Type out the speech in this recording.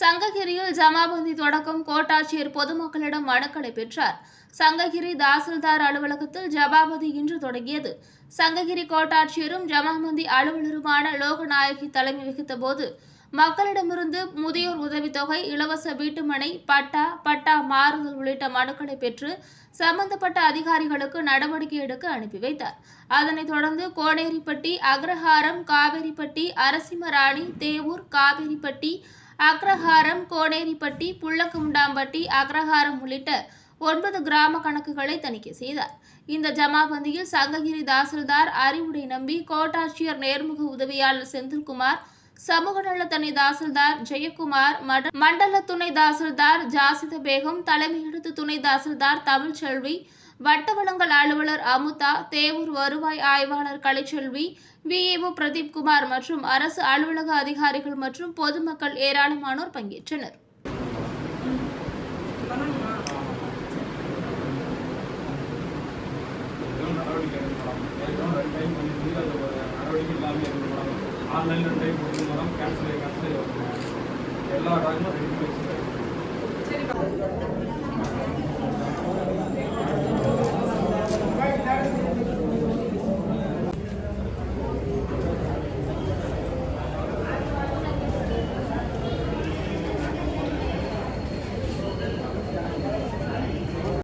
சங்ககிரியில் ஜமாபந்தி தொடக்கம் கோட்டாட்சியர் பொதுமக்களிடம் மனுக்களை பெற்றார். சங்ககிரி தாசில்தார் அலுவலகத்தில் ஜபாபதி இன்று தொடங்கியது. சங்ககிரி கோட்டாட்சியரும் ஜமாபந்தி அலுவலருமான லோகநாயகி தலைமை வகித்த போது மக்களிடமிருந்து முதியோர் உதவித்தொகை இலவச வீட்டுமனை பட்டா பட்டா மாறுதல் உள்ளிட்ட மனுக்களை பெற்று சம்பந்தப்பட்ட அதிகாரிகளுக்கு நடவடிக்கை எடுக்க அனுப்பி வைத்தார். அதனைத் தொடர்ந்து கோடேரிப்பட்டி அக்ரஹாரம் காவேரிப்பட்டி அரசிமராணி தேவூர் காவேரிப்பட்டி அக்ரஹாரம் கோனேரிப்பட்டி புள்ளக்குண்டாம்பட்டி அக்ரஹாரம் உள்ளிட்ட ஒன்பது கிராம கணக்குகளை தணிக்கை செய்தார். இந்த ஜமாபந்தியில் சங்ககிரி தாசில்தார் அறிவுடை நம்பி கோட்டாட்சியர் நேர்முக உதவியாளர் செந்தில்குமார் சமூக நல துணை தாசில்தார் ஜெயக்குமார் மண்டல துணை தாசில்தார் ஜாசித பேகம் தலைமையெடுத்து துணை தாசில்தார் தமிழ்ச்செல்வி வட்டவளங்கல் அலுவலர் அமுதா தேவூர் வருவாய் ஆய்வாளர் கலைச்செல்வி விஏஓ பிரதீப் குமார் மற்றும் அரசு அலுவலக அதிகாரிகள் மற்றும் பொதுமக்கள் ஏராளமானோர் பங்கேற்றனர். ஆன்லைனில் டைம் மேடம் கேன்சல் கேன்சல் எல்லா டாக்குமெண்ட் ரெடி பண்ணி வச்சுருக்கேன் சரிப்பா